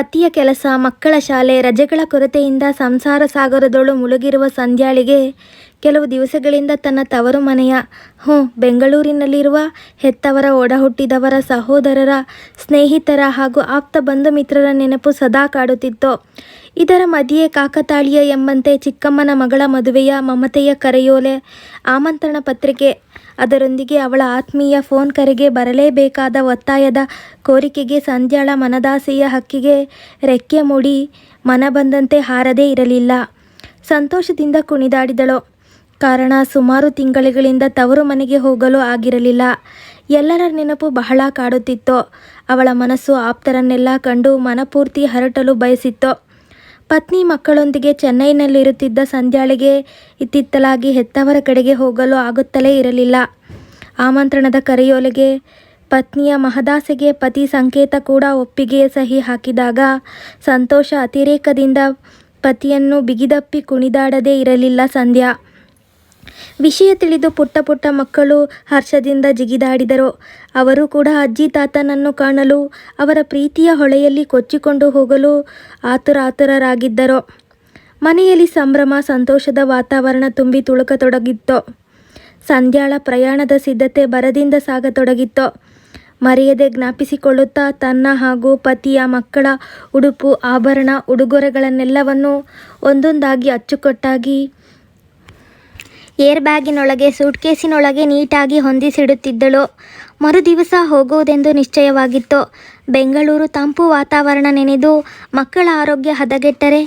ಪತಿಯ ಕೆಲಸ, ಮಕ್ಕಳ ಶಾಲೆ, ರಜೆಗಳ ಕೊರತೆಯಿಂದ ಸಂಸಾರ ಸಾಗರದೊಳು ಮುಳುಗಿರುವ ಸಂಧ್ಯಾಳಿಗೆ ಕೆಲವು ದಿವಸಗಳಿಂದ ತನ್ನ ತವರು ಮನೆಯ, ಹ್ಞೂ, ಬೆಂಗಳೂರಿನಲ್ಲಿರುವ ಹೆತ್ತವರ, ಒಡಹುಟ್ಟಿದವರ ಸಹೋದರರ ಸ್ನೇಹಿತರ ಹಾಗೂ ಆಪ್ತ ಬಂಧು ಮಿತ್ರರ ನೆನಪು ಸದಾ ಕಾಡುತ್ತಿತ್ತು. ಇದರ ಮಧ್ಯೆ ಕಾಕತಾಳೀಯ ಎಂಬಂತೆ ಚಿಕ್ಕಮ್ಮನ ಮಗಳ ಮದುವೆಯ ಮಮತೆಯ ಕರೆಯೋಲೆ, ಆಮಂತ್ರಣ ಪತ್ರಿಕೆ ಅದರೊಂದಿಗೆ ಅವಳ ಆತ್ಮೀಯ ಫೋನ್ ಕರೆಗೆ ಬರಲೇಬೇಕಾದ ಒತ್ತಾಯದ ಕೋರಿಕೆಗೆ ಸಂಧ್ಯಾಳ ಮನದಾಸೆಯ ಹಕ್ಕಿಗೆ ರೆಕ್ಕೆ ಮೂಡಿ ಮನ ಬಂದಂತೆ ಹಾರದೇ ಇರಲಿಲ್ಲ. ಸಂತೋಷದಿಂದ ಕುಣಿದಾಡಿದಳು. ಕಾರಣ ಸುಮಾರು ತಿಂಗಳುಗಳಿಂದ ತವರು ಮನೆಗೆ ಹೋಗಲು ಆಗಿರಲಿಲ್ಲ. ಎಲ್ಲರ ನೆನಪು ಬಹಳ ಕಾಡುತ್ತಿತ್ತು. ಅವಳ ಮನಸ್ಸು ಆಪ್ತರನ್ನೆಲ್ಲ ಕಂಡು ಮನಪೂರ್ತಿ ಹರಟಲು ಬಯಸಿತ್ತು. ಪತ್ನಿ ಮಕ್ಕಳೊಂದಿಗೆ ಚೆನ್ನೈನಲ್ಲಿರುತ್ತಿದ್ದ ಸಂಧ್ಯಾಳಿಗೆ ಇತ್ತಿತ್ತಲಾಗಿ ಹೆತ್ತವರ ಕಡೆಗೆ ಹೋಗಲು ಆಗುತ್ತಲೇ ಇರಲಿಲ್ಲ. ಆಮಂತ್ರಣದ ಕರೆಯೋಲೆಗೆ ಪತ್ನಿಯ ಮಹದಾಸೆಗೆ ಪತಿ ಸಂಕೇತ ಕೂಡ ಒಪ್ಪಿಗೆಯ ಸಹಿ ಹಾಕಿದಾಗ ಸಂತೋಷ ಅತಿರೇಕದಿಂದ ಪತಿಯನ್ನು ಬಿಗಿದಪ್ಪಿ ಕುಣಿದಾಡದೇ ಇರಲಿಲ್ಲ ಸಂಧ್ಯಾ. ವಿಷಯ ತಿಳಿದು ಪುಟ್ಟ ಪುಟ್ಟ ಮಕ್ಕಳು ಹರ್ಷದಿಂದ ಜಿಗಿದಾಡಿದರು. ಅವರು ಕೂಡ ಅಜ್ಜಿ ತಾತನನ್ನು ಕಾಣಲು, ಅವರ ಪ್ರೀತಿಯ ಹೊಳೆಯಲ್ಲಿ ಕೊಚ್ಚಿಕೊಂಡು ಹೋಗಲು ಆತುರ ಆತುರರಾಗಿದ್ದರು ಮನೆಯಲ್ಲಿ ಸಂಭ್ರಮ, ಸಂತೋಷದ ವಾತಾವರಣ ತುಂಬಿ ತುಳುಕತೊಡಗಿತ್ತು. ಸಂಧ್ಯಾಳ ಪ್ರಯಾಣದ ಸಿದ್ಧತೆ ಬರದಿಂದ ಸಾಗತೊಡಗಿತ್ತು. ಮರೆಯದೆ ಜ್ಞಾಪಿಸಿಕೊಳ್ಳುತ್ತಾ ತನ್ನ ಹಾಗೂ ಪತಿಯ ಮಕ್ಕಳ ಉಡುಪು, ಆಭರಣ, ಉಡುಗೊರೆಗಳನ್ನೆಲ್ಲವನ್ನು ಒಂದೊಂದಾಗಿ ಅಚ್ಚುಕಟ್ಟಾಗಿ ಏರ್ ಬ್ಯಾಗಿನೊಳಗೆ ಸೂಟ್ಕೇಸಿನೊಳಗೆ ನೀಟಾಗಿ ಹೊಂದಿಸಿಡುತ್ತಿದ್ದಳು. ಮರುದಿವಸ ಹೋಗುವುದೆಂದು ನಿಶ್ಚಯವಾಗಿತ್ತು. ಬೆಂಗಳೂರು ತಂಪು ವಾತಾವರಣ ನೆನೆದು ಮಕ್ಕಳ ಆರೋಗ್ಯ ಹದಗೆಟ್ಟರೆ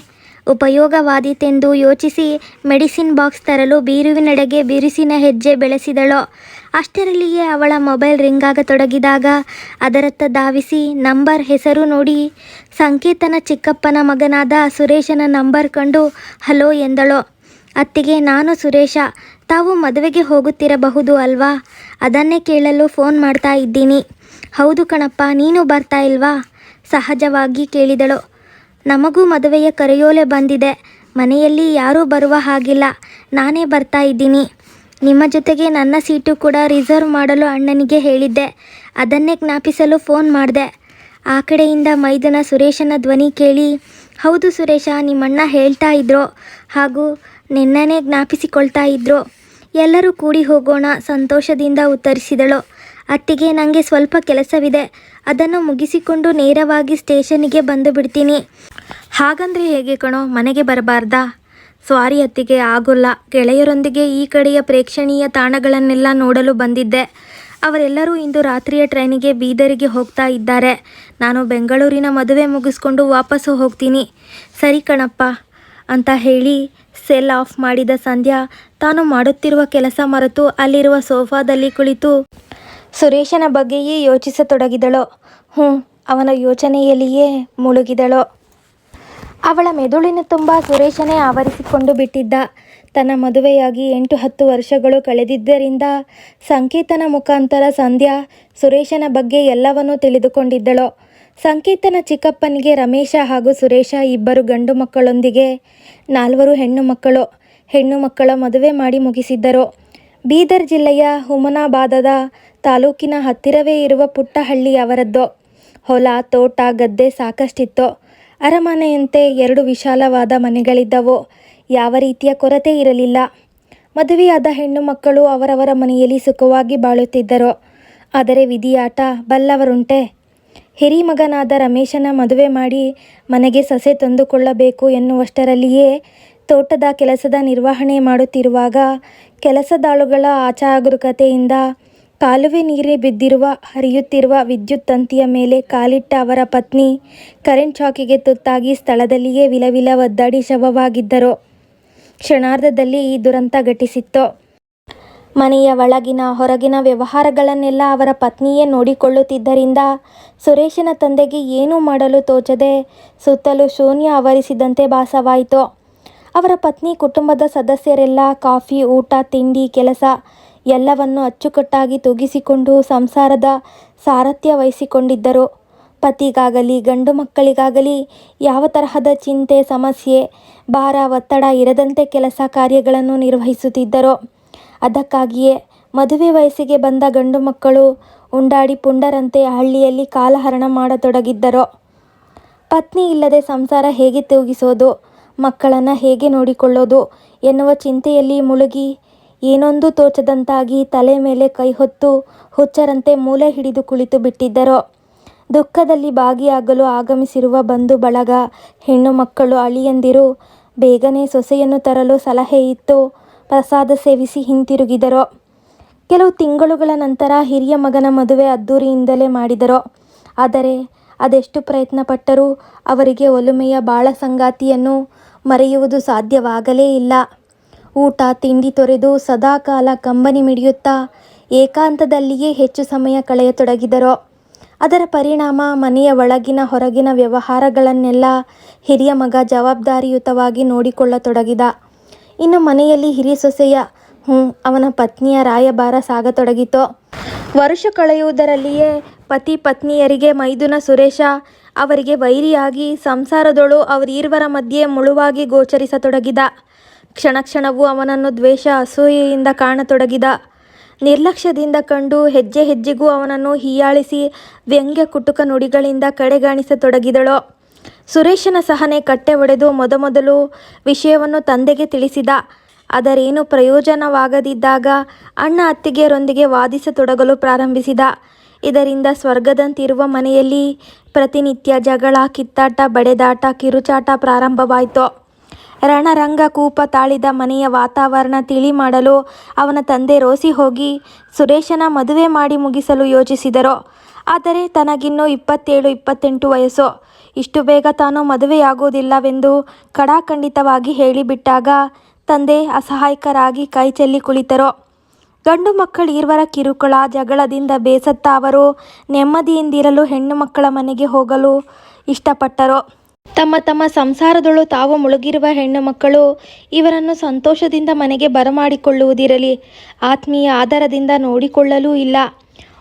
ಉಪಯೋಗವಾದೀತೆಂದು ಯೋಚಿಸಿ ಮೆಡಿಸಿನ್ ಬಾಕ್ಸ್ ತರಲು ಬೀರುವಿನೆಡೆಗೆ ಬಿರುಸಿನ ಹೆಜ್ಜೆ ಬೆಳೆಸಿದಳು. ಅಷ್ಟರಲ್ಲಿಯೇ ಅವಳ ಮೊಬೈಲ್ ರಿಂಗ್ ರಿಂಗಾಗತೊಡಗಿದಾಗ ಅದರತ್ತ ಧಾವಿಸಿ ನಂಬರ್ ಹೆಸರು ನೋಡಿ ಸಂಕೇತನ ಚಿಕ್ಕಪ್ಪನ ಮಗನಾದ ಸುರೇಶನ ನಂಬರ್ ಕಂಡು ಹಲೋ ಎಂದಳು. ಅತ್ತಿಗೆ, ನಾನು ಸುರೇಶ, ತಾವು ಮದುವೆಗೆ ಹೋಗುತ್ತಿರಬಹುದು ಅಲ್ವಾ? ಅದನ್ನೇ ಕೇಳಲು ಫೋನ್ ಮಾಡ್ತಾ ಇದ್ದೀನಿ. ಹೌದು ಕಣಪ್ಪ, ನೀನು ಬರ್ತಾ ಇಲ್ವಾ? ಸಹಜವಾಗಿ ಕೇಳಿದಳು. ನಮಗೂ ಮದುವೆಯ ಕರೆಯೋಲೆ ಬಂದಿದೆ. ಮನೆಯಲ್ಲಿ ಯಾರೂ ಬರುವ ಹಾಗಿಲ್ಲ. ನಾನೇ ಬರ್ತಾ ಇದ್ದೀನಿ. ನಿಮ್ಮ ಜೊತೆಗೆ ನನ್ನ ಸೀಟು ಕೂಡ ರಿಸರ್ವ್ ಮಾಡಲು ಅಣ್ಣನಿಗೆ ಹೇಳಿದ್ದೆ. ಅದನ್ನೇ ಜ್ಞಾಪಿಸಲು ಫೋನ್ ಮಾಡಿದೆ. ಆ ಕಡೆಯಿಂದ ಮೈದನ ಸುರೇಶನ ಧ್ವನಿ ಕೇಳಿ, ಹೌದು ಸುರೇಶ, ನಿಮ್ಮಣ್ಣ ಹೇಳ್ತಾ ಇದ್ರು. ಹಾಗೂ ನಿನ್ನನೇ ಜ್ಞಾಪಿಸಿಕೊಳ್ತಾ ಇದ್ರು. ಎಲ್ಲರೂ ಕೂಡಿ ಹೋಗೋಣ, ಸಂತೋಷದಿಂದ ಉತ್ತರಿಸಿದಳು. ಅತ್ತಿಗೆ ನನಗೆ ಸ್ವಲ್ಪ ಕೆಲಸವಿದೆ. ಅದನ್ನು ಮುಗಿಸಿಕೊಂಡು ನೇರವಾಗಿ ಸ್ಟೇಷನಿಗೆ ಬಂದು ಬಿಡ್ತೀನಿ. ಹಾಗಂದ್ರೆ ಹೇಗೆ ಕಣೋ, ಮನೆಗೆ ಬರಬಾರ್ದಾ? ಸ್ವಾರಿ ಅತ್ತಿಗೆ ಆಗೋಲ್ಲ. ಗೆಳೆಯರೊಂದಿಗೆ ಈ ಕಡೆಯ ಪ್ರೇಕ್ಷಣೀಯ ತಾಣಗಳನ್ನೆಲ್ಲ ನೋಡಲು ಬಂದಿದ್ದೆ. ಅವರೆಲ್ಲರೂ ಇಂದು ರಾತ್ರಿಯ ಟ್ರೈನಿಗೆ ಬೀದರಿಗೆ ಹೋಗ್ತಾ ಇದ್ದಾರೆ. ನಾನು ಬೆಂಗಳೂರಿನ ಮದುವೆ ಮುಗಿಸ್ಕೊಂಡು ವಾಪಸ್ಸು ಹೋಗ್ತೀನಿ. ಸರಿ ಕಣಪ್ಪ, ಅಂತ ಹೇಳಿ ಸೆಲ್ ಆಫ್ ಮಾಡಿದ ಸಂಧ್ಯಾ ತಾನು ಮಾಡುತ್ತಿರುವ ಕೆಲಸ ಮರೆತು ಅಲ್ಲಿರುವ ಸೋಫಾದಲ್ಲಿ ಕುಳಿತು ಸುರೇಶನ ಬಗ್ಗೆಯೇ ಯೋಚಿಸತೊಡಗಿದಳು. ಹ್ಞೂ, ಅವನ ಯೋಚನೆಯಲ್ಲಿಯೇ ಮುಳುಗಿದಳು. ಅವಳ ಮೆದುಳಿನ ತುಂಬ ಸುರೇಶನೇ ಆವರಿಸಿಕೊಂಡು ಬಿಟ್ಟಿದ್ದ. ತನ್ನ ಮದುವೆಯಾಗಿ ಎಂಟು ಹತ್ತು ವರ್ಷಗಳು ಕಳೆದಿದ್ದರಿಂದ ಸಂಕೇತನ ಮುಖಾಂತರ ಸಂಧ್ಯಾ ಸುರೇಶನ ಬಗ್ಗೆ ಎಲ್ಲವನ್ನೂ ತಿಳಿದುಕೊಂಡಿದ್ದಳು. ಸಂಕೇತನ ಚಿಕ್ಕಪ್ಪನಿಗೆ ರಮೇಶ ಹಾಗೂ ಸುರೇಶ ಇಬ್ಬರು ಗಂಡು ಮಕ್ಕಳೊಂದಿಗೆ ನಾಲ್ವರು ಹೆಣ್ಣು ಮಕ್ಕಳು. ಹೆಣ್ಣು ಮಕ್ಕಳ ಮದುವೆ ಮಾಡಿ ಮುಗಿಸಿದ್ದರು. ಬೀದರ್ ಜಿಲ್ಲೆಯ ಹುಮನಾಬಾದದ ತಾಲೂಕಿನ ಹತ್ತಿರವೇ ಇರುವ ಪುಟ್ಟಹಳ್ಳಿ ಅವರದ್ದು. ಹೊಲ, ತೋಟ, ಗದ್ದೆ ಸಾಕಷ್ಟಿತ್ತು. ಅರಮನೆಯಂತೆ ಎರಡು ವಿಶಾಲವಾದ ಮನೆಗಳಿದ್ದವು. ಯಾವ ರೀತಿಯ ಕೊರತೆ ಇರಲಿಲ್ಲ. ಮದುವೆಯಾದ ಹೆಣ್ಣು ಮಕ್ಕಳು ಅವರವರ ಮನೆಯಲ್ಲಿ ಸುಖವಾಗಿ ಬಾಳುತ್ತಿದ್ದರು. ಆದರೆ ವಿಧಿಯಾಟ ಬಲ್ಲವರುಂಟೆ. ಹಿರಿಮಗನಾದ ರಮೇಶನ ಮದುವೆ ಮಾಡಿ ಮನೆಗೆ ಸೊಸೆ ತಂದುಕೊಳ್ಳಬೇಕು ಎನ್ನುವಷ್ಟರಲ್ಲಿಯೇ ತೋಟದ ಕೆಲಸದ ನಿರ್ವಹಣೆ ಮಾಡುತ್ತಿರುವಾಗ ಕೆಲಸದಾಳುಗಳ ಅಜಾಗರೂಕತೆಯಿಂದ ಕಾಲುವೆ ನೀರು ಬಿದ್ದಿರುವ, ಹರಿಯುತ್ತಿರುವ ವಿದ್ಯುತ್ ತಂತಿಯ ಮೇಲೆ ಕಾಲಿಟ್ಟ ಅವರ ಪತ್ನಿ ಕರೆಂಟ್ ಶಾಕಿಗೆ ತುತ್ತಾಗಿ ಸ್ಥಳದಲ್ಲಿಯೇ ವಿಲವಿಲ ಒದ್ದಾಡಿ ಶವವಾಗಿದ್ದರು. ಕ್ಷಣಾರ್ಧದಲ್ಲಿ ಈ ದುರಂತ ಘಟಿಸಿತ್ತು. ಮನೆಯ ಒಳಗಿನ ಹೊರಗಿನ ವ್ಯವಹಾರಗಳನ್ನೆಲ್ಲ ಅವರ ಪತ್ನಿಯೇ ನೋಡಿಕೊಳ್ಳುತ್ತಿದ್ದರಿಂದ ಸುರೇಶನ ತಂದೆಗೆ ಏನೂ ಮಾಡಲು ತೋಚದೆ ಸುತ್ತಲೂ ಶೂನ್ಯ ಆವರಿಸಿದಂತೆ ಭಾಸವಾಯಿತು. ಅವರ ಪತ್ನಿ, ಕುಟುಂಬದ ಸದಸ್ಯರೆಲ್ಲ ಕಾಫಿ, ಊಟ, ತಿಂಡಿ, ಕೆಲಸ ಎಲ್ಲವನ್ನು ಅಚ್ಚುಕಟ್ಟಾಗಿ ತೂಗಿಸಿಕೊಂಡು ಸಂಸಾರದ ಸಾರಥ್ಯ ವಹಿಸಿಕೊಂಡಿದ್ದರು. ಪತಿಗಾಗಲಿ, ಗಂಡು ಮಕ್ಕಳಿಗಾಗಲಿ ಯಾವ ತರಹದ ಚಿಂತೆ, ಸಮಸ್ಯೆ, ಭಾರ, ಒತ್ತಡ ಇರದಂತೆ ಕೆಲಸ ಕಾರ್ಯಗಳನ್ನು ನಿರ್ವಹಿಸುತ್ತಿದ್ದರು. ಅದಕ್ಕಾಗಿಯೇ ಮದುವೆ ವಯಸ್ಸಿಗೆ ಬಂದ ಗಂಡು ಮಕ್ಕಳು ಉಂಡಾಡಿ ಪುಂಡರಂತೆ ಹಳ್ಳಿಯಲ್ಲಿ ಕಾಲಹರಣ ಮಾಡತೊಡಗಿದ್ದರು. ಪತ್ನಿ ಇಲ್ಲದೆ ಸಂಸಾರ ಹೇಗೆ ತೂಗಿಸೋದು ಮಕ್ಕಳನ್ನು ಹೇಗೆ ನೋಡಿಕೊಳ್ಳೋದು ಎನ್ನುವ ಚಿಂತೆಯಲ್ಲಿ ಮುಳುಗಿ ಏನೊಂದು ತೋಚದಂತಾಗಿ ತಲೆ ಮೇಲೆ ಕೈ ಹೊತ್ತು ಹುಚ್ಚರಂತೆ ಮೂಲೆ ಹಿಡಿದು ಕುಳಿತು ಬಿಟ್ಟಿದ್ದರು. ದುಃಖದಲ್ಲಿ ಭಾಗಿಯಾಗಲು ಆಗಮಿಸಿರುವ ಬಂಧು ಬಳಗ ಹೆಣ್ಣು ಮಕ್ಕಳು ಅಳಿಯಂದಿರು ಬೇಗನೆ ಸೊಸೆಯನ್ನು ತರಲು ಸಲಹೆ ಇತ್ತು. ಪ್ರಸಾದ ಸೇವಿಸಿ ಹಿಂತಿರುಗಿದರು. ಕೆಲವು ತಿಂಗಳುಗಳ ನಂತರ ಹಿರಿಯ ಮಗನ ಮದುವೆ ಅದ್ದೂರಿಯಿಂದಲೇ ಮಾಡಿದರು. ಆದರೆ ಅದೆಷ್ಟು ಪ್ರಯತ್ನ ಪಟ್ಟರೂ ಅವರಿಗೆ ಒಲುಮೆಯ ಬಾಳ ಸಂಗಾತಿಯನ್ನು ಮರೆಯುವುದು ಸಾಧ್ಯವಾಗಲೇ ಇಲ್ಲ. ಊಟ, ತಿಂಡಿ ತೊರೆದು ಸದಾಕಾಲ ಕಂಬನಿ ಮಿಡಿಯುತ್ತಾ ಏಕಾಂತದಲ್ಲಿಯೇ ಹೆಚ್ಚು ಸಮಯ ಕಳೆಯತೊಡಗಿದರು. ಅದರ ಪರಿಣಾಮ ಮನೆಯ ಒಳಗಿನ ಹೊರಗಿನ ವ್ಯವಹಾರಗಳನ್ನೆಲ್ಲ ಹಿರಿಯ ಮಗ ಜವಾಬ್ದಾರಿಯುತವಾಗಿ ನೋಡಿಕೊಳ್ಳತೊಡಗಿದ. ಇನ್ನು ಮನೆಯಲ್ಲಿ ಹಿರಿಯ ಸೊಸೆಯ, ಹ್ಞೂ, ಅವನ ಪತ್ನಿಯ ರಾಯಭಾರ ಸಾಗತೊಡಗಿತು. ವರುಷ ಕಳೆಯುವುದರಲ್ಲಿಯೇ ಪತಿ ಪತ್ನಿಯರಿಗೆ ಮೈದುನ ಸುರೇಶ, ಅವರಿಗೆ ವೈರಿಯಾಗಿ ಸಂಸಾರದೊಳು ಅವರೀರ್ವರ ಮಧ್ಯೆ ಮುಳುವಾಗಿ ಗೋಚರಿಸತೊಡಗಿದ. ಕ್ಷಣ ಕ್ಷಣವೂ ಅವನನ್ನು ದ್ವೇಷ, ಅಸೂಯೆಯಿಂದ ಕಾಣತೊಡಗಿದ. ನಿರ್ಲಕ್ಷ್ಯದಿಂದ ಕಂಡು ಹೆಜ್ಜೆ ಹೆಜ್ಜೆಗೂ ಅವನನ್ನು ಹೀಯಾಳಿಸಿ ವ್ಯಂಗ್ಯ ಕುಟುಕ ನುಡಿಗಳಿಂದ ಕಡೆಗಾಣಿಸತೊಡಗಿದಳು. ಸುರೇಶನ ಸಹನೆ ಕಟ್ಟೆ ಒಡೆದು ಮೊದಮೊದಲು ವಿಷಯವನ್ನು ತಂದೆಗೆ ತಿಳಿಸಿದ. ಅದರೇನು ಪ್ರಯೋಜನವಾಗದಿದ್ದಾಗ ಅಣ್ಣ ಅತ್ತಿಗೆಯರೊಂದಿಗೆ ವಾದಿಸತೊಡಗಲು ಪ್ರಾರಂಭಿಸಿದ. ಇದರಿಂದ ಸ್ವರ್ಗದಂತಿರುವ ಮನೆಯಲ್ಲಿ ಪ್ರತಿನಿತ್ಯ ಜಗಳ, ಕಿತ್ತಾಟ, ಬಡೆದಾಟ, ಕಿರುಚಾಟ ಪ್ರಾರಂಭವಾಯಿತು. ರಣರಂಗ ಕೂಪ ತಾಳಿದ ಮನೆಯ ವಾತಾವರಣ ತಿಳಿ ಮಾಡಲು ಅವನ ತಂದೆ ರೋಸಿ ಹೋಗಿ ಸುರೇಶನ ಮದುವೆ ಮಾಡಿ ಮುಗಿಸಲು ಯೋಚಿಸಿದರು. ಆದರೆ ತನಗಿನ್ನೂ ಇಪ್ಪತ್ತೇಳು, ಇಪ್ಪತ್ತೆಂಟು ವಯಸ್ಸು. ಇಷ್ಟು ಬೇಗ ತಾನು ಮದುವೆಯಾಗುವುದಿಲ್ಲವೆಂದು ಖಡಾಖಂಡಿತವಾಗಿ ಹೇಳಿಬಿಟ್ಟಾಗ ತಂದೆ ಅಸಹಾಯಕರಾಗಿ ಕೈ ಚೆಲ್ಲಿ ಕುಳಿತರು. ಗಂಡು ಮಕ್ಕಳಿರುವರ ಕಿರುಕುಳ, ಜಗಳದಿಂದ ಬೇಸತ್ತ ಅವರು ನೆಮ್ಮದಿಯಿಂದಿರಲು ಹೆಣ್ಣು ಮಕ್ಕಳ ಮನೆಗೆ ಹೋಗಲು ಇಷ್ಟಪಟ್ಟರು. ತಮ್ಮ ತಮ್ಮ ಸಂಸಾರದೊಳು ತಾವು ಮುಳುಗಿರುವ ಹೆಣ್ಣು ಮಕ್ಕಳು ಇವರನ್ನು ಸಂತೋಷದಿಂದ ಮನೆಗೆ ಬರಮಾಡಿಕೊಳ್ಳುವುದಿರಲಿ. ಆತ್ಮೀಯ ಆಧಾರದಿಂದ ನೋಡಿಕೊಳ್ಳಲೂ ಇಲ್ಲ.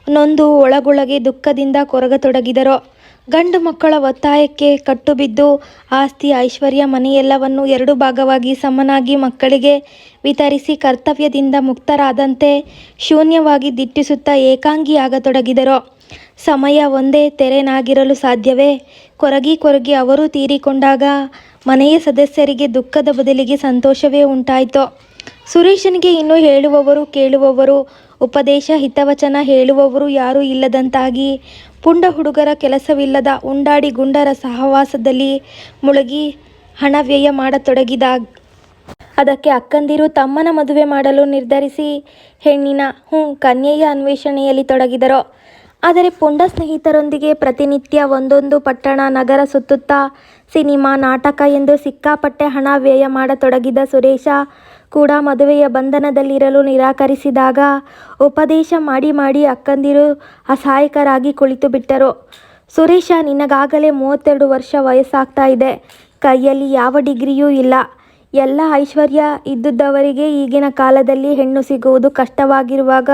ನೊಂದು ಒಳಗೊಳಗೆ ದುಃಖದಿಂದ ಕೊರಗತೊಡಗಿದರು. ಗಂಡು ಮಕ್ಕಳ ಒತ್ತಾಯಕ್ಕೆ ಕಟ್ಟುಬಿದ್ದು ಆಸ್ತಿ ಐಶ್ವರ್ಯ ಮನೆಯೆಲ್ಲವನ್ನು ಎರಡು ಭಾಗವಾಗಿ ಸಮನಾಗಿ ಮಕ್ಕಳಿಗೆ ವಿತರಿಸಿ ಕರ್ತವ್ಯದಿಂದ ಮುಕ್ತರಾದಂತೆ ಶೂನ್ಯವಾಗಿ ದಿಟ್ಟಿಸುತ್ತಾ ಏಕಾಂಗಿಯಾಗತೊಡಗಿದರು ಸಮಯ ಒಂದೇ ತೆರೆನಾಗಿರಲು ಸಾಧ್ಯವೇ? ಕೊರಗಿ ಕೊರಗಿ ಅವರು ತೀರಿಕೊಂಡಾಗ ಮನೆಯ ಸದಸ್ಯರಿಗೆ ದುಃಖದ ಬದಲಿಗೆ ಸಂತೋಷವೇ ಉಂಟಾಯಿತು. ಸುರೇಶನಿಗೆ ಇನ್ನೂ ಹೇಳುವವರು ಕೇಳುವವರು ಉಪದೇಶ, ಹಿತವಚನ ಹೇಳುವವರು ಯಾರೂ ಇಲ್ಲದಂತಾಗಿ ಪುಂಡ ಹುಡುಗರ ಕೆಲಸವಿಲ್ಲದ ಉಂಡಾಡಿ ಗುಂಡರ ಸಹವಾಸದಲ್ಲಿ ಮುಳುಗಿ ಹಣ ವ್ಯಯ ಮಾಡತೊಡಗಿದ ಅದಕ್ಕೆ ಅಕ್ಕಂದಿರು ತಮ್ಮನ ಮದುವೆ ಮಾಡಲು ನಿರ್ಧರಿಸಿ ಹೆಣ್ಣಿನ ಹ್ಞೂ ಕನ್ಯೆಯ ಅನ್ವೇಷಣೆಯಲ್ಲಿ ತೊಡಗಿದರು. ಆದರೆ ಪುಂಡ ಸ್ನೇಹಿತರೊಂದಿಗೆ ಪ್ರತಿನಿತ್ಯ ಒಂದೊಂದು ಪಟ್ಟಣ, ನಗರ ಸುತ್ತುತ್ತಾ ಸಿನಿಮಾ ನಾಟಕ ಎಂದು ಸಿಕ್ಕಾಪಟ್ಟೆ ಹಣ ವ್ಯಯ ಮಾಡತೊಡಗಿದ ಸುರೇಶ ಕೂಡ ಮದುವೆಯ ಬಂಧನದಲ್ಲಿರಲು ನಿರಾಕರಿಸಿದಾಗ ಉಪದೇಶ ಮಾಡಿ ಮಾಡಿ ಅಕ್ಕಂದಿರು ಅಸಹಾಯಕರಾಗಿ ಕುಳಿತು ಬಿಟ್ಟರು. ಸುರೇಶ, ನಿನಗಾಗಲೇ ಮೂವತ್ತೆರಡು ವರ್ಷ ವಯಸ್ಸಾಗ್ತಾ ಇದೆ. ಕೈಯಲ್ಲಿ ಯಾವ ಡಿಗ್ರಿಯೂ ಇಲ್ಲ. ಎಲ್ಲ ಐಶ್ವರ್ಯ ಇದ್ದುದವರಿಗೆ ಈಗಿನ ಕಾಲದಲ್ಲಿ ಹೆಣ್ಣು ಸಿಗುವುದು ಕಷ್ಟವಾಗಿರುವಾಗ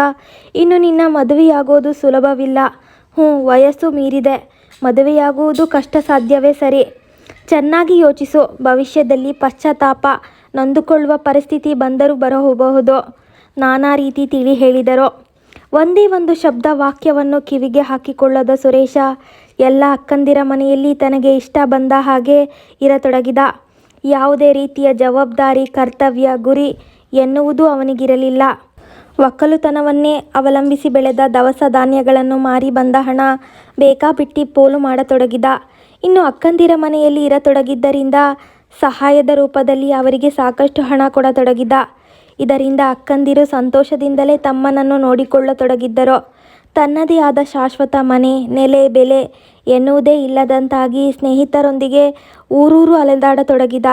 ಇನ್ನು ನಿನ್ನ ಮದುವೆಯಾಗೋದು ಸುಲಭವಿಲ್ಲ. ಹ್ಞೂ, ವಯಸ್ಸು ಮೀರಿದೆ. ಮದುವೆಯಾಗುವುದು ಕಷ್ಟ ಸಾಧ್ಯವೇ ಸರಿ. ಚೆನ್ನಾಗಿ ಯೋಚಿಸು. ಭವಿಷ್ಯದಲ್ಲಿ ಪಶ್ಚಾತ್ತಾಪ ನೊಂದುಕೊಳ್ಳುವ ಪರಿಸ್ಥಿತಿ ಬಂದರೂ ಬರಬಹುದು ನಾನಾ ರೀತಿ ತಿಳಿ ಹೇಳಿದರು. ಒಂದೇ ಒಂದು ಶಬ್ದ ವಾಕ್ಯವನ್ನು ಕಿವಿಗೆ ಹಾಕಿಕೊಳ್ಳದ ಸುರೇಶ, ಎಲ್ಲ ಅಕ್ಕಂದಿರ ಮನೆಯಲ್ಲಿ ತನಗೆ ಇಷ್ಟ ಬಂದ ಹಾಗೆ ಇರತೊಡಗಿದ. ಯಾವುದೇ ರೀತಿಯ ಜವಾಬ್ದಾರಿ, ಕರ್ತವ್ಯ, ಗುರಿ ಎನ್ನುವುದು ಅವನಿಗಿರಲಿಲ್ಲ. ಒಕ್ಕಲುತನವನ್ನೇ ಅವಲಂಬಿಸಿ ಬೆಳೆದ ದವಸ ಧಾನ್ಯಗಳನ್ನು ಮಾರಿ ಬಂದ ಹಣ ಬೇಕಾಬಿಟ್ಟಿ ಪೋಲು ಮಾಡತೊಡಗಿದ. ಇನ್ನು ಅಕ್ಕಂದಿರ ಮನೆಯಲ್ಲಿ ಇರತೊಡಗಿದ್ದರಿಂದ ಸಹಾಯದ ರೂಪದಲ್ಲಿ ಅವರಿಗೆ ಸಾಕಷ್ಟು ಹಣ ಕೊಡತೊಡಗಿದ. ಇದರಿಂದ ಅಕ್ಕಂದಿರು ಸಂತೋಷದಿಂದಲೇ ತಮ್ಮನನ್ನು ನೋಡಿಕೊಳ್ಳತೊಡಗಿದ್ದರು. ತನ್ನದೇ ಆದ ಶಾಶ್ವತ ಮನೆ, ನೆಲೆ, ಬೆಲೆ ಎನ್ನುವುದೇ ಇಲ್ಲದಂತಾಗಿ ಸ್ನೇಹಿತರೊಂದಿಗೆ ಊರೂರು ಅಲೆದಾಡತೊಡಗಿದ.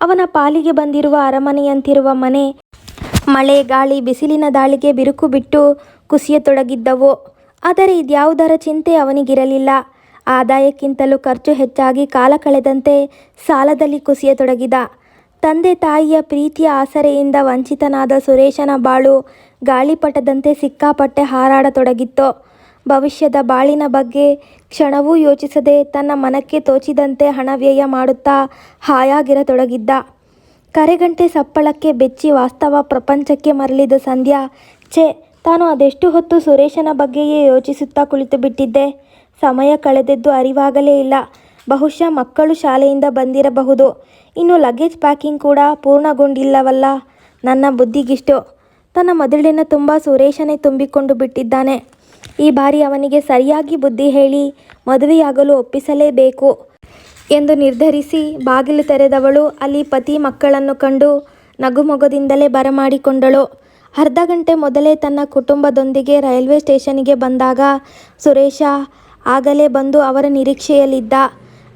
ಅವನ ಪಾಲಿಗೆ ಬಂದಿರುವ ಅರಮನೆಯಂತಿರುವ ಮನೆ ಮಳೆ, ಗಾಳಿ, ಬಿಸಿಲಿನ ದಾಳಿಗೆ ಬಿರುಕು ಬಿಟ್ಟು ಕುಸಿಯತೊಡಗಿದ್ದವು. ಆದರೆ ಇದ್ಯಾವುದರ ಚಿಂತೆ ಅವನಿಗಿರಲಿಲ್ಲ. ಆದಾಯಕ್ಕಿಂತಲೂ ಖರ್ಚು ಹೆಚ್ಚಾಗಿ ಕಾಲ ಕಳೆದಂತೆ ಸಾಲದಲ್ಲಿ ಕುಸಿಯತೊಡಗಿದ. ತಂದೆ ತಾಯಿಯ ಪ್ರೀತಿಯ ಆಸರೆಯಿಂದ ವಂಚಿತನಾದ ಸುರೇಶನ ಬಾಳು ಗಾಳಿಪಟದಂತೆ ಸಿಕ್ಕಾಪಟ್ಟೆ ಹಾರಾಡತೊಡಗಿತ್ತು. ಭವಿಷ್ಯದ ಬಾಳಿನ ಬಗ್ಗೆ ಕ್ಷಣವೂ ಯೋಚಿಸದೆ ತನ್ನ ಮನಕ್ಕೆ ತೋಚಿದಂತೆ ಹಣ ವ್ಯಯ ಮಾಡುತ್ತಾ ಹಾಯಾಗಿರತೊಡಗಿದ್ದ. ಕರೆಗಂಟೆ ಸಪ್ಪಳಕ್ಕೆ ಬೆಚ್ಚಿ ವಾಸ್ತವ ಪ್ರಪಂಚಕ್ಕೆ ಮರಳಿದ ಸಂಧ್ಯಾ, ಛೆ, ತಾನು ಅದೆಷ್ಟು ಹೊತ್ತು ಸುರೇಶನ ಬಗ್ಗೆಯೇ ಯೋಚಿಸುತ್ತಾ ಕುಳಿತು ಬಿಟ್ಟಿದ್ದೆ ಸಮಯ ಕಳೆದದ್ದು ಅರಿವಾಗಲೇ ಇಲ್ಲ. ಬಹುಶಃ ಮಕ್ಕಳು ಶಾಲೆಯಿಂದ ಬಂದಿರಬಹುದು. ಇನ್ನು ಲಗೇಜ್ ಪ್ಯಾಕಿಂಗ್ ಕೂಡ ಪೂರ್ಣಗೊಂಡಿಲ್ಲವಲ್ಲ? ನನ್ನ ಬುದ್ಧಿಗಿಷ್ಟು? ತನ್ನ ಮದುಳಿನ ತುಂಬ ಸುರೇಶನೇ ತುಂಬಿಕೊಂಡು ಬಿಟ್ಟಿದ್ದಾನೆ. ಈ ಬಾರಿ ಅವನಿಗೆ ಸರಿಯಾಗಿ ಬುದ್ಧಿ ಹೇಳಿ ಮದುವೆಯಾಗಲು ಒಪ್ಪಿಸಲೇಬೇಕು ಎಂದು ನಿರ್ಧರಿಸಿ ಬಾಗಿಲು ತೆರೆದವಳು. ಅಲ್ಲಿ ಪತಿ ಮಕ್ಕಳನ್ನು ಕಂಡು ನಗುಮೊಗದಿಂದಲೇ ಬರಮಾಡಿಕೊಂಡಳು. ಅರ್ಧ ಗಂಟೆ ಮೊದಲೇ ತನ್ನ ಕುಟುಂಬದೊಂದಿಗೆ ರೈಲ್ವೆ ಸ್ಟೇಷನ್ನಿಗೆ ಬಂದಾಗ ಸುರೇಶ ಆಗಲೇ ಬಂದು ಅವರ ನಿರೀಕ್ಷೆಯಲ್ಲಿದ್ದ.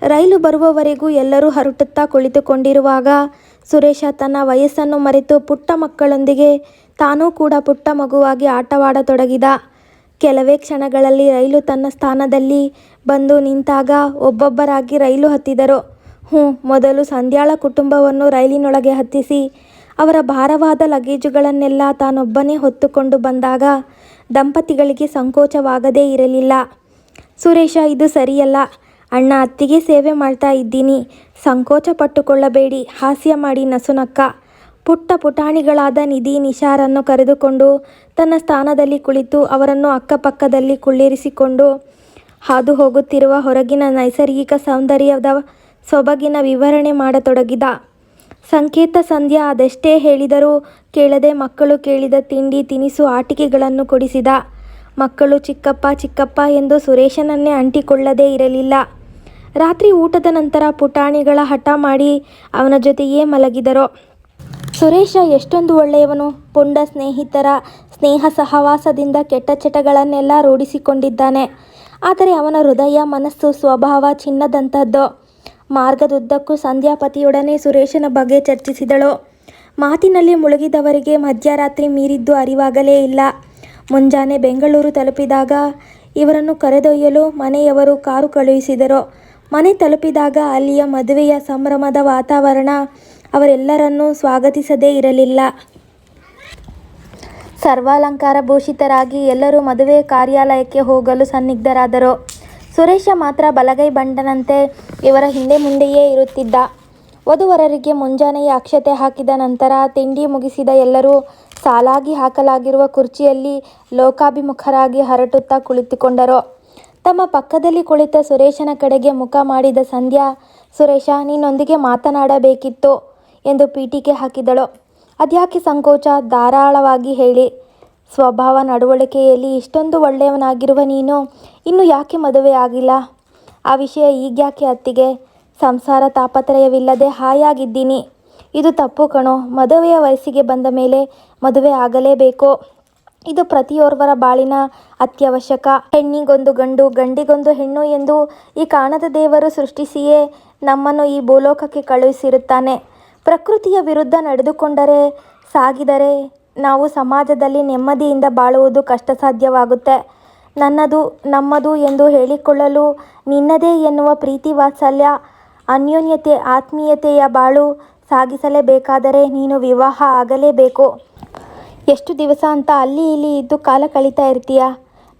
ರೈಲು ಬರುವವರೆಗೂ ಎಲ್ಲರೂ ಹರಟುತ್ತಾ ಕುಳಿತುಕೊಂಡಿರುವಾಗ ಸುರೇಶ ತನ್ನ ವಯಸ್ಸನ್ನು ಮರೆತು ಪುಟ್ಟ ಮಕ್ಕಳೊಂದಿಗೆ ತಾನೂ ಕೂಡ ಪುಟ್ಟ ಮಗುವಾಗಿ ಆಟವಾಡತೊಡಗಿದ. ಕೆಲವೇ ಕ್ಷಣಗಳಲ್ಲಿ ರೈಲು ತನ್ನ ಸ್ಥಾನದಲ್ಲಿ ಬಂದು ನಿಂತಾಗ ಒಬ್ಬೊಬ್ಬರಾಗಿ ರೈಲು ಹತ್ತಿದರು. ಹ್ಞೂ, ಮೊದಲು ಸಂಧ್ಯಾಳ ಕುಟುಂಬವನ್ನು ರೈಲಿನೊಳಗೆ ಹತ್ತಿಸಿ, ಅವರ ಭಾರವಾದ ಲಗೇಜುಗಳನ್ನೆಲ್ಲ ತಾನೊಬ್ಬನೇ ಹೊತ್ತುಕೊಂಡು ಬಂದಾಗ ದಂಪತಿಗಳಿಗೆ ಸಂಕೋಚವಾಗದೇ ಇರಲಿಲ್ಲ. ಸುರೇಶ, ಇದು ಸರಿಯಲ್ಲ. ಅಣ್ಣ, ಅತ್ತಿಗೆ ಸೇವೆ ಮಾಡ್ತಾ ಇದ್ದೀನಿ. ಸಂಕೋಚ ಪಟ್ಟುಕೊಳ್ಳಬೇಡಿ. ಹಾಸ್ಯ ಮಾಡಿ ನಸುನಕ್ಕ. ಪುಟ್ಟ ಪುಟಾಣಿಗಳಾದ ನಿಧಿ ನಿಶಾರನ್ನು ಕರೆದುಕೊಂಡು ತನ್ನ ಸ್ಥಾನದಲ್ಲಿ ಕುಳಿತು ಅವರನ್ನು ಅಕ್ಕಪಕ್ಕದಲ್ಲಿ ಕುಳ್ಳಿರಿಸಿಕೊಂಡು ಹಾದು ಹೋಗುತ್ತಿರುವ ಹೊರಗಿನ ನೈಸರ್ಗಿಕ ಸೌಂದರ್ಯದ ಸೊಬಗಿನ ವಿವರಣೆ ಮಾಡತೊಡಗಿದ. ಸಂಕೇತ ಸಂಧ್ಯಾ ಅದೆಷ್ಟೇ ಹೇಳಿದರೂ ಕೇಳದೆ ಮಕ್ಕಳು ಕೇಳಿದ ತಿಂಡಿ ತಿನಿಸು ಆಟಿಕೆಗಳನ್ನು ಕೊಡಿಸಿದ. ಮಕ್ಕಳು ಚಿಕ್ಕಪ್ಪ ಚಿಕ್ಕಪ್ಪ ಎಂದು ಸುರೇಶನನ್ನೇ ಅಂಟಿಕೊಳ್ಳದೇ ಇರಲಿಲ್ಲ. ರಾತ್ರಿ ಊಟದ ನಂತರ ಪುಟಾಣಿಗಳ ಹಠ ಮಾಡಿ ಅವನ ಜೊತೆಯೇ ಮಲಗಿದರು. ಸುರೇಶ ಎಷ್ಟೊಂದು ಒಳ್ಳೆಯವನು. ಪುಂಡ ಸ್ನೇಹಿತರ ಸ್ನೇಹ ಸಹವಾಸದಿಂದ ಕೆಟ್ಟ ಚಟಗಳನ್ನೆಲ್ಲ ರೂಢಿಸಿಕೊಂಡಿದ್ದಾನೆ. ಆದರೆ ಅವನ ಹೃದಯ, ಮನಸ್ಸು, ಸ್ವಭಾವ ಚಿನ್ನದಂಥದ್ದು ಮಾರ್ಗದುದ್ದಕ್ಕೂ ಸಂಧ್ಯಾಪತಿಯೊಡನೆ ಸುರೇಶನ ಬಗ್ಗೆ ಚರ್ಚಿಸಿದಳು. ಮಾತಿನಲ್ಲಿ ಮುಳುಗಿದವರಿಗೆ ಮಧ್ಯರಾತ್ರಿ ಮೀರಿದ್ದು ಅರಿವಾಗಲೇ ಇಲ್ಲ. ಮುಂಜಾನೆ ಬೆಂಗಳೂರು ತಲುಪಿದಾಗ ಇವರನ್ನು ಕರೆದೊಯ್ಯಲು ಮನೆಯವರು ಕಾರು ಕಳುಹಿಸಿದರು. ಮನೆ ತಲುಪಿದಾಗ ಅಲ್ಲಿಯ ಮದುವೆಯ ಸಂಭ್ರಮದ ವಾತಾವರಣ ಅವರೆಲ್ಲರನ್ನೂ ಸ್ವಾಗತಿಸದೇ ಇರಲಿಲ್ಲ. ಸರ್ವಾಲಂಕಾರ ಭೂಷಿತರಾಗಿ ಎಲ್ಲರೂ ಮದುವೆ ಕಾರ್ಯಾಲಯಕ್ಕೆ ಹೋಗಲು ಸನ್ನಿಗ್ಧರಾದರು. ಸುರೇಶ ಮಾತ್ರ ಬಲಗೈ ಬಂಡನಂತೆ ಇವರ ಹಿಂದೆ ಮುಂದೆಯೇ ಇರುತ್ತಿದ್ದ. ವಧುವರರಿಗೆ ಮುಂಜಾನೆಯ ಅಕ್ಷತೆ ಹಾಕಿದ ನಂತರ ತಿಂಡಿ ಮುಗಿಸಿದ ಎಲ್ಲರೂ ಸಾಲಾಗಿ ಹಾಕಲಾಗಿರುವ ಕುರ್ಚಿಯಲ್ಲಿ ಲೋಕಾಭಿಮುಖರಾಗಿ ಹರಟುತ್ತಾ ಕುಳಿತುಕೊಂಡರು. ತಮ್ಮ ಪಕ್ಕದಲ್ಲಿ ಕುಳಿತ ಸುರೇಶನ ಕಡೆಗೆ ಮುಖ ಮಾಡಿದ ಸಂಧ್ಯಾ, ಸುರೇಶ, ನಿನ್ನೊಂದಿಗೆ ಮಾತನಾಡಬೇಕಿತ್ತು ಎಂದು ಪೀಠಿಕೆ ಹಾಕಿದಳು. ಅದ್ಯಾಕೆ ಸಂಕೋಚ? ಧಾರಾಳವಾಗಿ ಹೇಳಿ. ಸ್ವಭಾವ ನಡವಳಿಕೆಯಲ್ಲಿ ಇಷ್ಟೊಂದು ಒಳ್ಳೆಯವನಾಗಿರುವ ನೀನು ಇನ್ನು ಯಾಕೆ ಮದುವೆ ಆಗಿಲ್ಲ? ಆ ವಿಷಯ ಈಗ್ಯಾಕೆ ಅತ್ತಿಗೆ? ಸಂಸಾರ ತಾಪತ್ರಯವಿಲ್ಲದೆ ಹಾಯಾಗಿದ್ದೀನಿ. ಇದು ತಪ್ಪು ಕಣೋ. ಮದುವೆಯ ವಯಸ್ಸಿಗೆ ಬಂದ ಮೇಲೆ ಮದುವೆ ಆಗಲೇಬೇಕು. ಇದು ಪ್ರತಿಯೋರ್ವರ ಬಾಳಿನ ಅತ್ಯವಶ್ಯಕ. ಹೆಣ್ಣಿಗೊಂದು ಗಂಡು, ಗಂಡಿಗೊಂದು ಹೆಣ್ಣು ಎಂದು ಈ ಕಾಣದ ದೇವರು ಸೃಷ್ಟಿಸಿಯೇ ನಮ್ಮನ್ನು ಈ ಭೂಲೋಕಕ್ಕೆ ಕಳುಹಿಸಿರುತ್ತಾನೆ. ಪ್ರಕೃತಿಯ ವಿರುದ್ಧ ನಡೆದುಕೊಂಡರೆ, ಸಾಗಿದರೆ ನಾವು ಸಮಾಜದಲ್ಲಿ ನೆಮ್ಮದಿಯಿಂದ ಬಾಳುವುದು ಕಷ್ಟಸಾಧ್ಯವಾಗುತ್ತೆ. ನನ್ನದು, ನಮ್ಮದು ಎಂದು ಹೇಳಿಕೊಳ್ಳಲು ನಿನ್ನದೇ ಎನ್ನುವ ಪ್ರೀತಿ ವಾತ್ಸಲ್ಯ, ಅನ್ಯೋನ್ಯತೆ, ಆತ್ಮೀಯತೆಯ ಬಾಳು ಸಾಗಿಸಲೇಬೇಕಾದರೆ ನೀನು ವಿವಾಹ ಆಗಲೇಬೇಕು. ಎಷ್ಟು ದಿವಸ ಅಂತ ಅಲ್ಲಿ ಇಲ್ಲಿ ಇದ್ದು ಕಾಲ ಕಳೀತಾ ಇರ್ತೀಯ?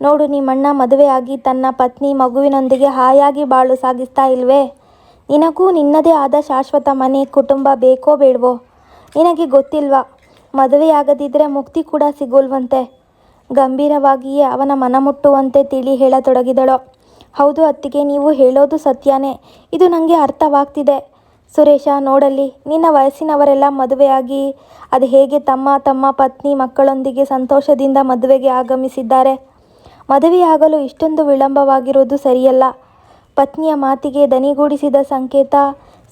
ನೋಡು ನಿಮ್ಮಣ್ಣ ಮದುವೆಯಾಗಿ ತನ್ನ ಪತ್ನಿ ಮಗುವಿನೊಂದಿಗೆ ಹಾಯಾಗಿ ಬಾಳು ಸಾಗಿಸ್ತಾ ಇಲ್ವೇ? ನಿನಗೂ ನಿನ್ನದೇ ಆದ ಶಾಶ್ವತ ಮನೆ, ಕುಟುಂಬ ಬೇಕೋ ಬೇಡವೋ? ನಿನಗೆ ಗೊತ್ತಿಲ್ವಾ? ಮದುವೆಯಾಗದಿದ್ದರೆ ಮುಕ್ತಿ ಕೂಡ ಸಿಗೋಲ್ವಂತೆ. ಗಂಭೀರವಾಗಿಯೇ ಅವನ ಮನ ಮುಟ್ಟುವಂತೆ ತಿಳಿ ಹೇಳತೊಡಗಿದಳು. ಹೌದು ಅತ್ತಿಗೆ, ನೀವು ಹೇಳೋದು ಸತ್ಯಾನೇ. ಇದು ನನಗೆ ಅರ್ಥವಾಗ್ತಿದೆ. ಸುರೇಶ, ನೋಡಲ್ಲಿ, ನಿನ್ನ ವಯಸ್ಸಿನವರೆಲ್ಲ ಮದುವೆಯಾಗಿ, ಅದು ಹೇಗೆ ತಮ್ಮ ತಮ್ಮ ಪತ್ನಿ ಮಕ್ಕಳೊಂದಿಗೆ ಸಂತೋಷದಿಂದ ಮದುವೆಗೆ ಆಗಮಿಸಿದ್ದಾರೆ? ಮದುವೆಯಾಗಲು ಇಷ್ಟೊಂದು ವಿಳಂಬವಾಗಿರುವುದು ಸರಿಯಲ್ಲ. ಪತ್ನಿಯ ಮಾತಿಗೆ ದನಿಗೂಡಿಸಿದ ಸಂಕೇತ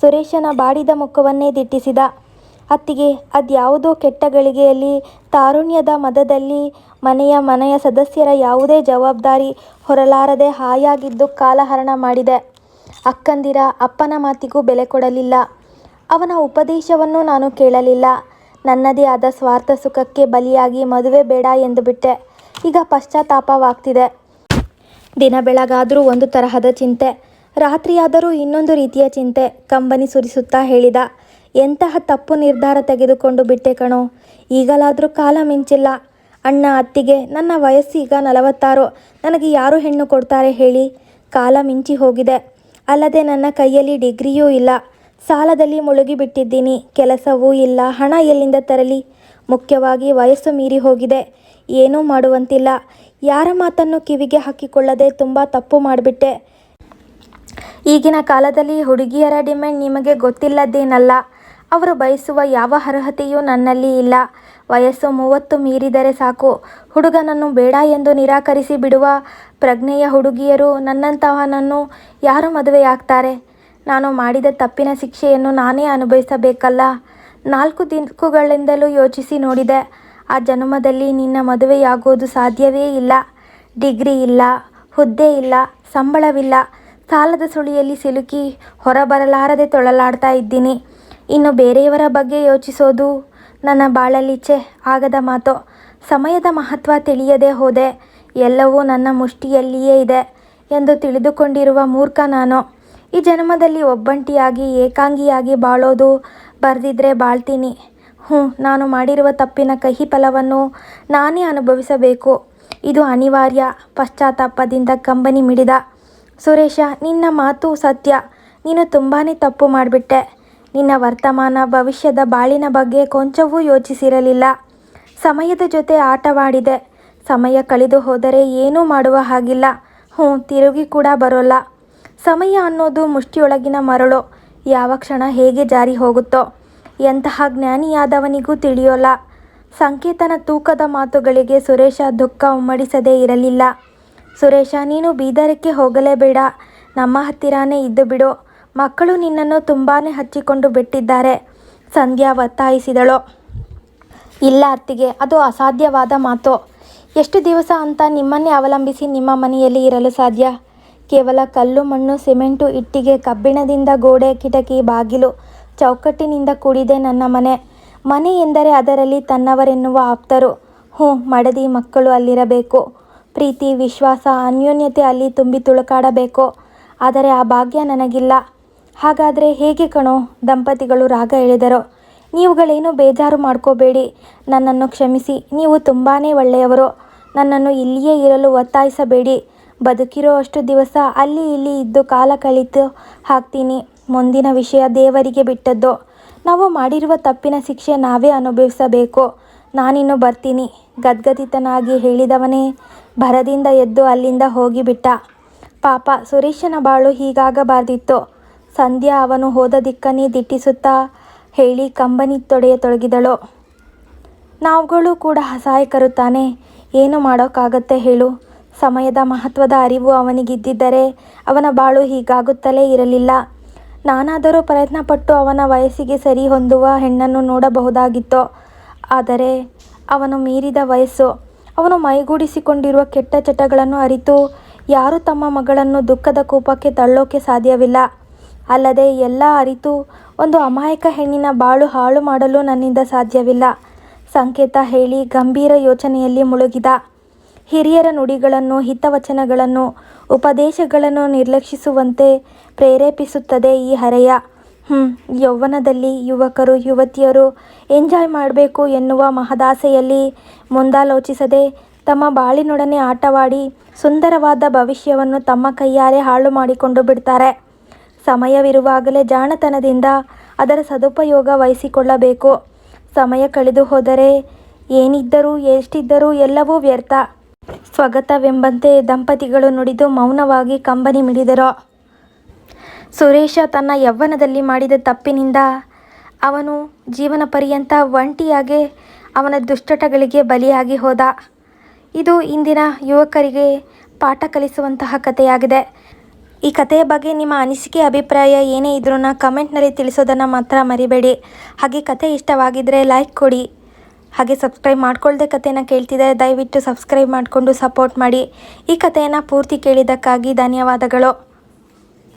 ಸುರೇಶನ ಬಾಡಿದ ಮುಖವನ್ನೇ ದಿಟ್ಟಿಸಿದ. ಅತ್ತಿಗೆ, ಅದ್ಯಾವುದೋ ಕೆಟ್ಟ ಗಳಿಗೆಯಲ್ಲಿ, ತಾರುಣ್ಯದ ಮದದಲ್ಲಿ ಮನೆಯ ಮನೆಯ ಸದಸ್ಯರ ಯಾವುದೇ ಜವಾಬ್ದಾರಿ ಹೊರಲಾರದೆ ಹಾಯಾಗಿದ್ದು ಕಾಲಹರಣ ಮಾಡಿದೆ. ಅಕ್ಕಂದಿರ ಅಪ್ಪನ ಮಾತಿಗೂ ಬೆಲೆ ಕೊಡಲಿಲ್ಲ. ಅವನ ಉಪದೇಶವನ್ನು ನಾನು ಕೇಳಲಿಲ್ಲ. ನನ್ನದೇ ಆದ ಸ್ವಾರ್ಥ ಸುಖಕ್ಕೆ ಬಲಿಯಾಗಿ ಮದುವೆ ಬೇಡ ಎಂದು ಬಿಟ್ಟೆ. ಈಗ ಪಶ್ಚಾತ್ತಾಪವಾಗ್ತಿದೆ. ದಿನ ಬೆಳಗಾದರೂ ಒಂದು ತರಹದ ಚಿಂತೆ. ರಾತ್ರಿಯಾದರೂ ಇನ್ನೊಂದು ರೀತಿಯ ಚಿಂತೆ. ಕಂಬನಿ ಸುರಿಸುತ್ತಾ ಹೇಳಿದ, ಎಂತಹ ತಪ್ಪು ನಿರ್ಧಾರ ತೆಗೆದುಕೊಂಡು ಬಿಟ್ಟೆ ಕಣೋ. ಈಗಲಾದರೂ ಕಾಲ ಮಿಂಚಿಲ್ಲ. ಅಣ್ಣ ಅತ್ತಿಗೆ ನನ್ನ ವಯಸ್ಸೀಗ ನಲವತ್ತಾರು. ನನಗೆ ಯಾರು ಹೆಣ್ಣು ಕೊಡ್ತಾರೆ ಹೇಳಿ. ಕಾಲ ಮಿಂಚಿ ಹೋಗಿದೆ. ಅಲ್ಲದೆ ನನ್ನ ಕೈಯಲ್ಲಿ ಡಿಗ್ರಿಯೂ ಇಲ್ಲ. ಸಾಲದಲ್ಲಿ ಮುಳುಗಿಬಿಟ್ಟಿದ್ದೀನಿ. ಕೆಲಸವೂ ಇಲ್ಲ. ಹಣ ಎಲ್ಲಿಂದ ತರಲಿ? ಮುಖ್ಯವಾಗಿ ವಯಸ್ಸು ಮೀರಿ ಹೋಗಿದೆ. ಏನೂ ಮಾಡುವಂತಿಲ್ಲ. ಯಾರ ಮಾತನ್ನು ಕಿವಿಗೆ ಹಾಕಿಕೊಳ್ಳದೆ ತುಂಬ ತಪ್ಪು ಮಾಡಿಬಿಟ್ಟೆ. ಈಗಿನ ಕಾಲದಲ್ಲಿ ಹುಡುಗಿಯರ ಡಿಮ್ಯಾಂಡ್ ನಿಮಗೆ ಗೊತ್ತಿಲ್ಲದ್ದೇನಲ್ಲ. ಅವರು ಬಯಸುವ ಯಾವ ಅರ್ಹತೆಯೂ ನನ್ನಲ್ಲಿ ಇಲ್ಲ. ವಯಸ್ಸು ಮೂವತ್ತು ಮೀರಿದರೆ ಸಾಕು. ಹುಡುಗನನ್ನು ಬೇಡ ಎಂದು ನಿರಾಕರಿಸಿ ಬಿಡುವ ಪ್ರಜ್ಞೆಯ ಹುಡುಗಿಯರು ನನ್ನಂತಹನನ್ನು ಯಾರು ಮದುವೆಯಾಗ್ತಾರೆ? ನಾನು ಮಾಡಿದ ತಪ್ಪಿನ ಶಿಕ್ಷೆಯನ್ನು ನಾನೇ ಅನುಭವಿಸಬೇಕಲ್ಲ? ನಾಲ್ಕು ದಿಕ್ಕುಗಳಿಂದಲೂ ಯೋಚಿಸಿ ನೋಡಿದೆ. ಆ ಜನ್ಮದಲ್ಲಿ ನಿನ್ನ ಮದುವೆಯಾಗೋದು ಸಾಧ್ಯವೇ ಇಲ್ಲ. ಡಿಗ್ರಿ ಇಲ್ಲ, ಹುದ್ದೆ ಇಲ್ಲ, ಸಂಬಳವಿಲ್ಲ. ಸಾಲದ ಸುಳಿಯಲ್ಲಿ ಸಿಲುಕಿ ಹೊರಬರಲಾರದೆ ತೊಳಲಾಡ್ತಾ ಇದ್ದೀನಿ. ಇನ್ನು ಬೇರೆಯವರ ಬಗ್ಗೆ ಯೋಚಿಸೋದು ನನ್ನ ಬಾಳಲೀಚೆ ಆಗದ ಮಾತು. ಸಮಯದ ಮಹತ್ವ ತಿಳಿಯದೆ ಹೋದೆ. ಎಲ್ಲವೂ ನನ್ನ ಮುಷ್ಟಿಯಲ್ಲಿಯೇ ಇದೆ ಎಂದು ತಿಳಿದುಕೊಂಡಿರುವ ಮೂರ್ಖ ನಾನು. ಈ ಜನ್ಮದಲ್ಲಿ ಒಬ್ಬಂಟಿಯಾಗಿ, ಏಕಾಂಗಿಯಾಗಿ ಬಾಳೋದು ಬರೆದಿದ್ರೆ ಬಾಳ್ತೀನಿ. ಹ್ಞೂ, ನಾನು ಮಾಡಿರುವ ತಪ್ಪಿನ ಕಹಿ ಫಲವನ್ನು ನಾನೇ ಅನುಭವಿಸಬೇಕು. ಇದು ಅನಿವಾರ್ಯ. ಪಶ್ಚಾತ್ತಾಪದಿಂದ ಕಂಬನಿ ಮಿಡಿದ. ಸುರೇಶ, ನಿನ್ನ ಮಾತು ಸತ್ಯ. ನೀನು ತುಂಬಾ ತಪ್ಪು ಮಾಡಿಬಿಟ್ಟೆ. ನಿನ್ನ ವರ್ತಮಾನ, ಭವಿಷ್ಯದ ಬಾಳಿನ ಬಗ್ಗೆ ಕೊಂಚವೂ ಯೋಚಿಸಿರಲಿಲ್ಲ. ಸಮಯದ ಜೊತೆ ಆಟವಾಡಿದೆ. ಸಮಯ ಕಳೆದು ಹೋದರೆ ಏನೂ ಮಾಡುವ ಹಾಗಿಲ್ಲ. ಹ್ಞೂ, ತಿರುಗಿ ಕೂಡ ಬರೋಲ್ಲ. ಸಮಯ ಅನ್ನೋದು ಮುಷ್ಟಿಯೊಳಗಿನ ಮರಳು. ಯಾವ ಕ್ಷಣ ಹೇಗೆ ಜಾರಿ ಹೋಗುತ್ತೋ. ಎಂತಹ ಜ್ಞಾನಿಯಾದವನಿಗೂ ತಿಳಿಯೋಲ್ಲ. ಸಂಕೇತನ ತೂಕದ ಮಾತುಗಳಿಗೆ ಸುರೇಶ ದುಃಖ ಉಮ್ಮಡಿಸದೇ ಇರಲಿಲ್ಲ. ಸುರೇಶ, ನೀನು ಬೀದರಕ್ಕೆ ಹೋಗಲೇಬೇಡ. ನಮ್ಮ ಹತ್ತಿರಾನೇ ಇದ್ದು ಬಿಡು. ಮಕ್ಕಳು ನಿನ್ನನ್ನು ತುಂಬಾ ಹಚ್ಚಿಕೊಂಡು ಬಿಟ್ಟಿದ್ದಾರೆ. ಸಂಧ್ಯಾ ಒತ್ತಾಯಿಸಿದಳು. ಇಲ್ಲ ಅತ್ತಿಗೆ, ಅದು ಅಸಾಧ್ಯವಾದ ಮಾತು. ಎಷ್ಟು ದಿವಸ ಅಂತ ನಿಮ್ಮನ್ನೇ ಅವಲಂಬಿಸಿ ನಿಮ್ಮ ಮನೆಯಲ್ಲಿ ಇರಲು ಸಾಧ್ಯ? ಕೇವಲ ಕಲ್ಲು, ಮಣ್ಣು, ಸಿಮೆಂಟು, ಇಟ್ಟಿಗೆ, ಕಬ್ಬಿಣದಿಂದ ಗೋಡೆ, ಕಿಟಕಿ, ಬಾಗಿಲು, ಚೌಕಟ್ಟಿನಿಂದ ಕೂಡಿದೆ ನನ್ನ ಮನೆ. ಮನೆ ಎಂದರೆ ಅದರಲ್ಲಿ ತನ್ನವರೆನ್ನುವ ಆಪ್ತರು. ಹ್ಞೂ, ಮಡದಿ ಮಕ್ಕಳು ಅಲ್ಲಿರಬೇಕು. ಪ್ರೀತಿ, ವಿಶ್ವಾಸ, ಅನ್ಯೋನ್ಯತೆ ಅಲ್ಲಿ ತುಂಬಿ ತುಳುಕಾಡಬೇಕು. ಆದರೆ ಆ ಭಾಗ್ಯ ನನಗಿಲ್ಲ. ಹಾಗಾದರೆ ಹೇಗೆ ಕಣೋ? ದಂಪತಿಗಳು ರಾಗ ಎಳೆದರು? ನೀವುಗಳೇನು ಬೇಜಾರು ಮಾಡ್ಕೋಬೇಡಿ. ನನ್ನನ್ನು ಕ್ಷಮಿಸಿ. ನೀವು ತುಂಬಾ ಒಳ್ಳೆಯವರು. ನನ್ನನ್ನು ಇಲ್ಲಿಯೇ ಇರಲು ಒತ್ತಾಯಿಸಬೇಡಿ. ಬದುಕಿರೋ ಅಷ್ಟು ದಿವಸ ಅಲ್ಲಿ ಇಲ್ಲಿ ಇದ್ದು ಕಾಲ ಕಳಿತು ಹಾಕ್ತೀನಿ. ಮುಂದಿನ ವಿಷಯ ದೇವರಿಗೆ ಬಿಟ್ಟದ್ದು. ನಾವು ಮಾಡಿರುವ ತಪ್ಪಿನ ಶಿಕ್ಷೆ ನಾವೇ ಅನುಭವಿಸಬೇಕು. ನಾನಿನ್ನು ಬರ್ತೀನಿ. ಗದ್ಗದಿತನಾಗಿ ಹೇಳಿದವನೇ ಭರದಿಂದ ಎದ್ದು ಅಲ್ಲಿಂದ ಹೋಗಿಬಿಟ್ಟ. ಪಾಪ ಸುರೇಶನ ಬಾಳು ಹೀಗಾಗಬಾರ್ದಿತ್ತು. ಸಂಧ್ಯಾ ಅವನು ಹೋದ ದಿಕ್ಕನ್ನೇ ದಿಟ್ಟಿಸುತ್ತಾ ಹೇಳಿ ಕಂಬನಿ ತೊಡೆಯತೊಡಗಿದಳು ನಾವುಗಳು ಕೂಡ ಅಸಹಾಯಕರು ತಾನೆ, ಏನು ಮಾಡೋಕ್ಕಾಗತ್ತೆ ಹೇಳು. ಸಮಯದ ಮಹತ್ವದ ಅರಿವು ಅವನಿಗಿದ್ದಿದ್ದರೆ ಅವನ ಬಾಳು ಹೀಗಾಗುತ್ತಲೇ ಇರಲಿಲ್ಲ. ನಾನಾದರೂ ಪ್ರಯತ್ನಪಟ್ಟು ಅವನ ವಯಸ್ಸಿಗೆ ಸರಿ ಹೊಂದುವ ಹೆಣ್ಣನ್ನು ನೋಡಬಹುದಾಗಿತ್ತು. ಆದರೆ ಅವನು ಮೀರಿದ ವಯಸ್ಸು, ಅವನು ಮೈಗೂಡಿಸಿಕೊಂಡಿರುವ ಕೆಟ್ಟ ಚಟಗಳನ್ನು ಅರಿತು ಯಾರೂ ತಮ್ಮ ಮಗಳನ್ನು ದುಃಖದ ಕೂಪಕ್ಕೆ ತಳ್ಳೋಕೆ ಸಾಧ್ಯವಿಲ್ಲ. ಅಲ್ಲದೆ ಎಲ್ಲ ಅರಿತು ಒಂದು ಅಮಾಯಕ ಹೆಣ್ಣಿನ ಬಾಳು ಹಾಳು ಮಾಡಲು ನನ್ನಿಂದ ಸಾಧ್ಯವಿಲ್ಲ. ಸಂಕೇತ ಹೇಳಿ ಗಂಭೀರ ಯೋಚನೆಯಲ್ಲಿ ಮುಳುಗಿದ. ಹಿರಿಯರ ನುಡಿಗಳನ್ನು, ಹಿತವಚನಗಳನ್ನು, ಉಪದೇಶಗಳನ್ನು ನಿರ್ಲಕ್ಷಿಸುವಂತೆ ಪ್ರೇರೇಪಿಸುತ್ತದೆ ಈ ಹರೆಯ. ಹ್ಞೂ ಯೌವನದಲ್ಲಿ ಯುವಕರು, ಯುವತಿಯರು ಎಂಜಾಯ್ ಮಾಡಬೇಕು ಎನ್ನುವ ಮಹದಾಸೆಯಲ್ಲಿ ಮುಂದಾಲೋಚಿಸದೆ ತಮ್ಮ ಬಾಳಿನೊಡನೆ ಆಟವಾಡಿ ಸುಂದರವಾದ ಭವಿಷ್ಯವನ್ನು ತಮ್ಮ ಕೈಯಾರೆ ಹಾಳು ಮಾಡಿಕೊಂಡು ಬಿಡ್ತಾರೆ. ಸಮಯವಿರುವಾಗಲೇ ಜಾಣತನದಿಂದ ಅದರ ಸದುಪಯೋಗ ವಹಿಸಿಕೊಳ್ಳಬೇಕು. ಸಮಯ ಕಳೆದು ಹೋದರೆ ಏನಿದ್ದರೂ, ಎಷ್ಟಿದ್ದರೂ ಎಲ್ಲವೂ ವ್ಯರ್ಥ. ಸ್ವಗತವೆಂಬಂತೆ ದಂಪತಿಗಳು ನುಡಿದು ಮೌನವಾಗಿ ಕಂಬನಿ ಮಿಡಿದರು. ಸುರೇಶ ತನ್ನ ಯೌವನದಲ್ಲಿ ಮಾಡಿದ ತಪ್ಪಿನಿಂದ ಅವನು ಜೀವನ ಪರ್ಯಂತ ಒಂಟಿಯಾಗೆ ಅವನ ದುಷ್ಟಟಗಳಿಗೆ ಬಲಿಯಾಗಿ ಹೋದ. ಇದು ಇಂದಿನ ಯುವಕರಿಗೆ ಪಾಠ ಕಲಿಸುವಂತಹ ಕಥೆಯಾಗಿದೆ. ಈ ಕಥೆಯ ಬಗ್ಗೆ ನಿಮ್ಮ ಅನಿಸಿಕೆ, ಅಭಿಪ್ರಾಯ ಏನೇ ಇದ್ರೂ ಕಮೆಂಟ್ನಲ್ಲಿ ತಿಳಿಸೋದನ್ನು ಮಾತ್ರ ಮರಿಬೇಡಿ. ಹಾಗೆ ಕತೆ ಇಷ್ಟವಾಗಿದ್ದರೆ ಲೈಕ್ ಕೊಡಿ. ಹಾಗೆ ಸಬ್ಸ್ಕ್ರೈಬ್ ಮಾಡ್ಕೊಳ್ಳದೆ ಕಥೆನ ಕೇಳ್ತಿದ್ದಾರೆ ದಯವಿಟ್ಟು ಸಬ್ಸ್ಕ್ರೈಬ್ ಮಾಡಿಕೊಂಡು ಸಪೋರ್ಟ್ ಮಾಡಿ. ಈ ಕಥೆಯನ್ನು ಪೂರ್ತಿ ಕೇಳಿದ್ದಕ್ಕಾಗಿ ಧನ್ಯವಾದಗಳು.